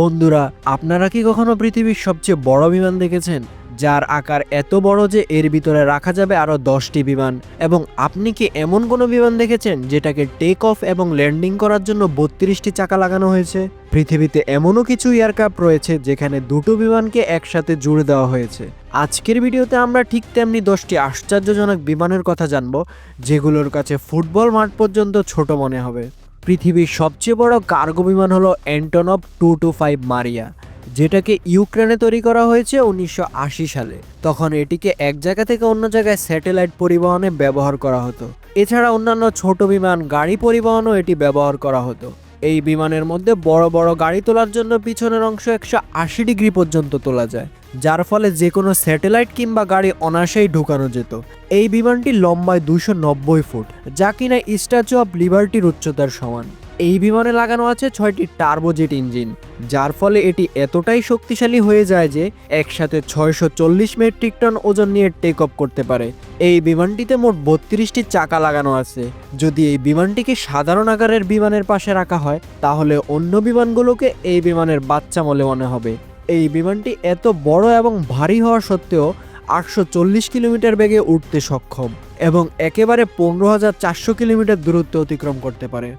বন্ধুরা, আপনারা কি কখনো পৃথিবীর সবচেয়ে বড় বিমান দেখেছেন? যার আকার এত বড় যে এর ভিতরে রাখা যাবে আরও দশটি বিমান। এবং আপনি কি এমন কোনো বিমান দেখেছেন যেটাকে টেক অফ এবং ল্যান্ডিং করার জন্য বত্রিশটি চাকা লাগানো হয়েছে? পৃথিবীতে এমনও কিছু এয়ারক্রাফট রয়েছে যেখানে দুটো বিমানকে একসাথে জুড়ে দেওয়া হয়েছে। আজকের ভিডিওতে আমরা ঠিক তেমনি দশটি আশ্চর্যজনক বিমানের কথা জানব, যেগুলোর কাছে ফুটবল মাঠ পর্যন্ত ছোট মনে হবে। পৃথিবীর সবচেয়ে বড় কার্গো বিমান হলো Antonov two two five Mriya যেটাকে ইউক্রেনে তৈরি করা হয়েছে উনিশশো আশি সালে। তখন এটিকে এক জায়গা থেকে অন্য জায়গায় স্যাটেলাইট পরিবহনে ব্যবহার করা হতো। এছাড়া অন্যান্য ছোট বিমান, গাড়ি পরিবহনও এটি ব্যবহার করা হতো। এই বিমানের মধ্যে বড় বড় গাড়ি তোলার জন্য পিছনের অংশ একশো আশি ডিগ্রি পর্যন্ত তোলা যায়, যার ফলে যে কোনো স্যাটেলাইট কিংবা গাড়ি অনায়াসেই ঢোকানো যেত। এই বিমানটি লম্বায় দুশো ফুট, যা কিনা স্ট্যাচু অব লিবার্টির উচ্চতার সমান। এই বিমানে লাগানো আছে ছয়টি টার্বোজেট ইঞ্জিন, যার ফলে এটি এতটাই শক্তিশালী হয়ে যায় যে একসাথে ছয়শো চল্লিশ মেট্রিক টন ওজন নিয়ে টেক অফ করতে পারে। এই বিমানটিতে মোট বত্রিশটি চাকা লাগানো আছে। যদি এই বিমানটিকে সাধারণ আকারের বিমানের পাশে রাখা হয়, তাহলে অন্য বিমানগুলোকে এই বিমানের বাচ্চা বলে মনে হবে। এই বিমানটি এত বড় এবং ভারী হওয়া সত্ত্বেও আটশো চল্লিশ কিলোমিটার বেগে উঠতে সক্ষম এবং একেবারে পনেরো হাজার চারশো কিলোমিটার দূরত্ব অতিক্রম করতে পারে।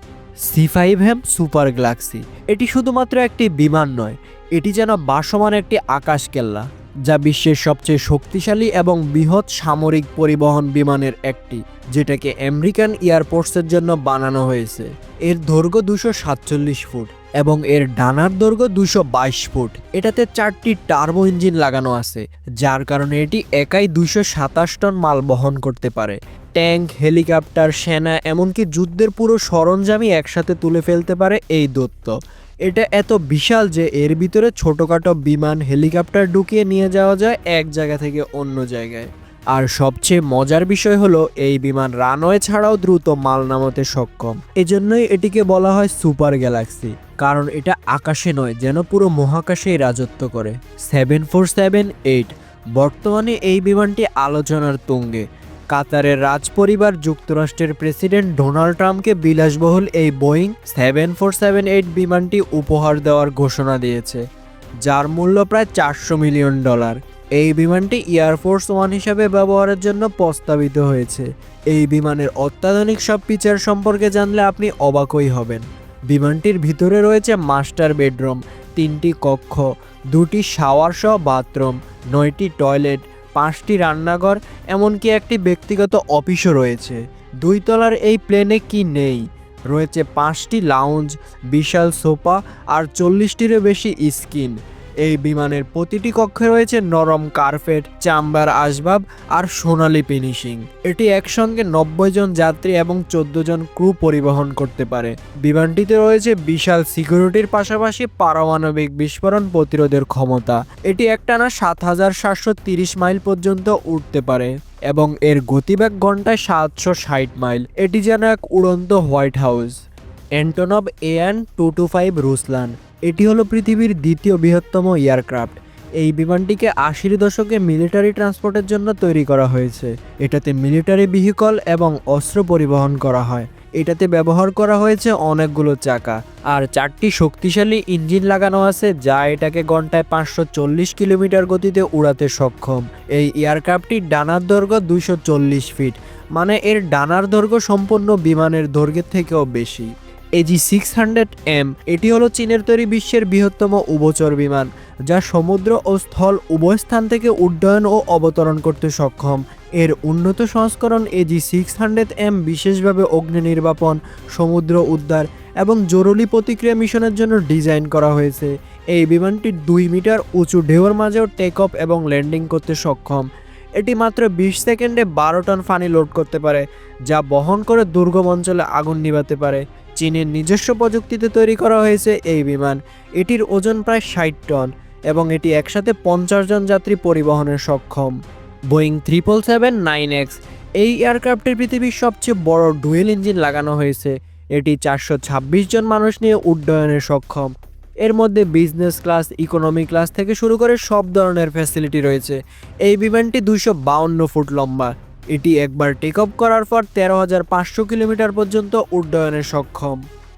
C five M Super Galaxy. এটি শুধুমাত্র একটি বিমান নয়, এটি যেন বাসমান একটি আকাশ কেল্লা, যা বিশ্বের সবচেয়ে শক্তিশালী এবং বৃহৎ সামরিক পরিবহন বিমানের একটি, যেটাকে আমেরিকান এয়ারফোর্সের জন্য বানানো হয়েছে। এর দৈর্ঘ্য দুশো সাতচল্লিশ ফুট এবং এর ডানার দৈর্ঘ্য দুশো বাইশ ফুট। এটাতে চারটি টার্বো ইঞ্জিন লাগানো আছে, যার কারণে এটি একাই দুশো সাতাশ টন মাল বহন করতে পারে। ট্যাঙ্ক, হেলিকপ্টার, সেনা, এমনকি যুদ্ধের পুরো সরঞ্জামই একসাথে তুলে ফেলতে পারে এই দত্ত এটা এত বিশাল যে এর ভিতরে ছোটোখাটো বিমান, হেলিকপ্টার ঢুকিয়ে নিয়ে যাওয়া যায় এক জায়গা থেকে অন্য জায়গায়। আর সবচেয়ে মজার বিষয় হলো, এই বিমান রানওয়ে ছাড়াও দ্রুত মাল নামাতে সক্ষম। এজন্যই এটিকে বলা হয় সুপার গ্যালাক্সি, কারণ এটা আকাশে নয়, যেন পুরো মহাকাশেই রাজত্ব করে। সেভেন ফোর সেভেন এইট, বর্তমানে এই বিমানটি আলোচনার তুঙ্গে। কাতারের রাজপরিবার যুক্তরাষ্ট্রের প্রেসিডেন্ট ডোনাল্ড ট্রাম্পকে বিলাসবহুল এই Boeing seven four seven eight বিমানটি উপহার দেওয়ার ঘোষণা দিয়েছে, যার মূল্য প্রায় চারশো মিলিয়ন ডলার। এই বিমানটি এয়ারফোর্স ওয়ান হিসাবে ব্যবহারের জন্য প্রস্তাবিত হয়েছে। এই বিমানের অত্যাধুনিক সব ফিচার সম্পর্কে জানলে আপনি অবাকই হবেন। বিমানটির ভিতরে রয়েছে মাস্টার বেডরুম, তিনটি কক্ষ, দুটি শাওয়ার সহ বাথরুম, নয়টি টয়লেট পাঁচটি রান্নাঘর, এমনকি একটি ব্যক্তিগত অফিসও রয়েছে। দুই তলার এই প্লেনে কি নেই? রয়েছে পাঁচটি লাউঞ্জ, বিশাল সোফা, আর চল্লিশটিরও বেশি স্কিন এই বিমানের প্রতিটি কক্ষে রয়েছে নরম কার্পেট, চাম্বার আসবাব আর সোনালি ফিনিশিং। এটি একসঙ্গে নব্বই জন যাত্রী এবং চোদ্দ জন ক্রু পরিবহন করতে পারে। বিমানটিতে রয়েছে বিশাল সিকিউরিটির পাশাপাশি পারমাণবিক বিস্ফোরণ প্রতিরোধের ক্ষমতা। এটি একটানা সাত হাজার সাতশো তিরিশ মাইল পর্যন্ত উঠতে পারে এবং এর গতিবেগ ঘন্টায় সাতশো ষাট মাইল। এটি যেন এক উড়ন্ত White House. Antonov AN two two five Ruslan. এটি হলো পৃথিবীর দ্বিতীয় বৃহত্তম এয়ারক্রাফট। এই বিমানটিকে আশির দশকে মিলিটারি ট্রান্সপোর্টের জন্য তৈরি করা হয়েছে। এটাতে মিলিটারি ভেহিকল এবং অস্ত্র পরিবহন করা হয়। এটাতে ব্যবহার করা হয়েছে অনেকগুলো চাকা। আর চারটি শক্তিশালী ইঞ্জিন লাগানো আছে যা এটাকে ঘন্টায় পাঁচশো চল্লিশ কিলোমিটার গতিতে উড়াতে সক্ষম। এই এয়ারক্রাফটটির ডানার দৈর্ঘ্য দুইশো চল্লিশ ফিট মানে এর ডানার দৈর্ঘ্য সম্পূর্ণ বিমানের দৈর্ঘ্যের থেকেও বেশি। এজি সিক্স হান্ড্রেড এম এটি হলো চীনের তৈরি বিশ্বের বৃহত্তম উভচর বিমান, যা সমুদ্র ও স্থল উভয় স্থান থেকে উড্ডয়ন ও অবতরণ করতে সক্ষম। এর উন্নত সংস্করণ এজি সিক্স হান্ড্রেড এম বিশেষভাবে অগ্নি নির্বাপন, সমুদ্র উদ্ধার এবং জরুরি প্রতিক্রিয়া মিশনের জন্য ডিজাইন করা হয়েছে। এই বিমানটি দুই মিটার উঁচু ঢেউর মাঝেও টেক অফ এবং ল্যান্ডিং করতে সক্ষম। এটি মাত্র বিশ সেকেন্ডে বারো টন পানি লোড করতে পারে, যা বহন করে দুর্গম অঞ্চলে আগুন নিভাতে পারে। চীনের নিজস্ব প্রযুক্তিতে তৈরি করা হয়েছে এই বিমান। এটির ওজন প্রায় ষাট টন এবং এটি একসাথে পঞ্চাশ জন যাত্রী পরিবহনে সক্ষম। Boeing triple seven nine X এই এয়ারক্রাফটের পৃথিবীর সবচেয়ে বড় ডুয়েল ইঞ্জিন লাগানো হয়েছে। এটি চারশো ছাব্বিশ জন মানুষ নিয়ে উড্ডয়নে সক্ষম। এর মধ্যে বিজনেস ক্লাস, ইকোনমি ক্লাস থেকে শুরু করে সব ধরনের ফ্যাসিলিটি রয়েছে। এই বিমানটি দুশো ফুট লম্বা। এটি একবার টেক অফ করার পর তেরো হাজার পাঁচশো কিলোমিটার পর্যন্ত উড্ডয়নে সক্ষম।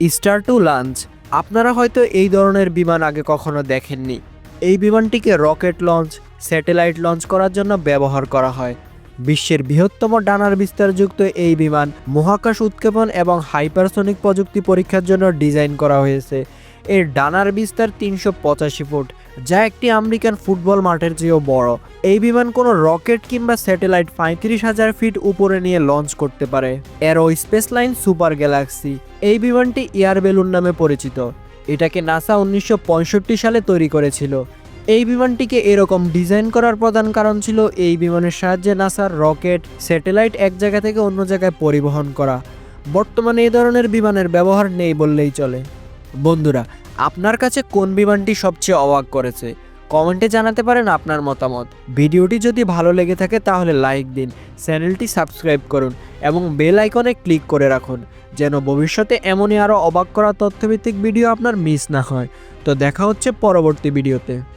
Stratolaunch. আপনারা হয়তো এই ধরনের বিমান আগে কখনো দেখেননি। এই বিমানটিকে রকেট লঞ্চ, স্যাটেলাইট লঞ্চ করার জন্য ব্যবহার করা হয়। বিশ্বের বৃহত্তম ডানার বিস্তারযুক্ত এই বিমান মহাকাশ উৎক্ষেপণ এবং হাইপারসনিক প্রযুক্তি পরীক্ষার জন্য ডিজাইন করা হয়েছে। এর ডানার বিস্তার তিনশো পঁচাশি ফুট, যা একটি আমেরিকান ফুটবল মাঠের চেয়েও বড়। এই বিমান কোনো রকেট কিংবা স্যাটেলাইট পঁয়ত্রিশ হাজার ফিট উপরে নিয়ে লঞ্চ করতে পারে। Aero space line Super Galaxy. এই বিমানটি এয়ার বেলুন নামে পরিচিত। এটাকে নাসা উনিশশো পঁয়ষট্টি সালে তৈরি করেছিল। এই বিমানটিকে এরকম ডিজাইন করার প্রধান কারণ ছিল এই বিমানের সাহায্যে নাসার রকেট, স্যাটেলাইট এক জায়গা থেকে অন্য জায়গায় পরিবহন করা। বর্তমানে এই ধরনের বিমানের ব্যবহার নেই বললেই চলে। বন্ধুরা, আপনার কাছে কোন বিমানটি সবচেয়ে অবাক করেছে? কমেন্টে জানাতে পারেন আপনার মতামত। ভিডিওটি যদি ভালো লেগে থাকে তাহলে লাইক দিন, চ্যানেলটি সাবস্ক্রাইব করুন এবং বেল আইকনে ক্লিক করে রাখুন, যেন ভবিষ্যতে এমনই আরও অবাক করা তথ্যভিত্তিক ভিডিও আপনার মিস না হয়। তো দেখা হচ্ছে পরবর্তী ভিডিওতে।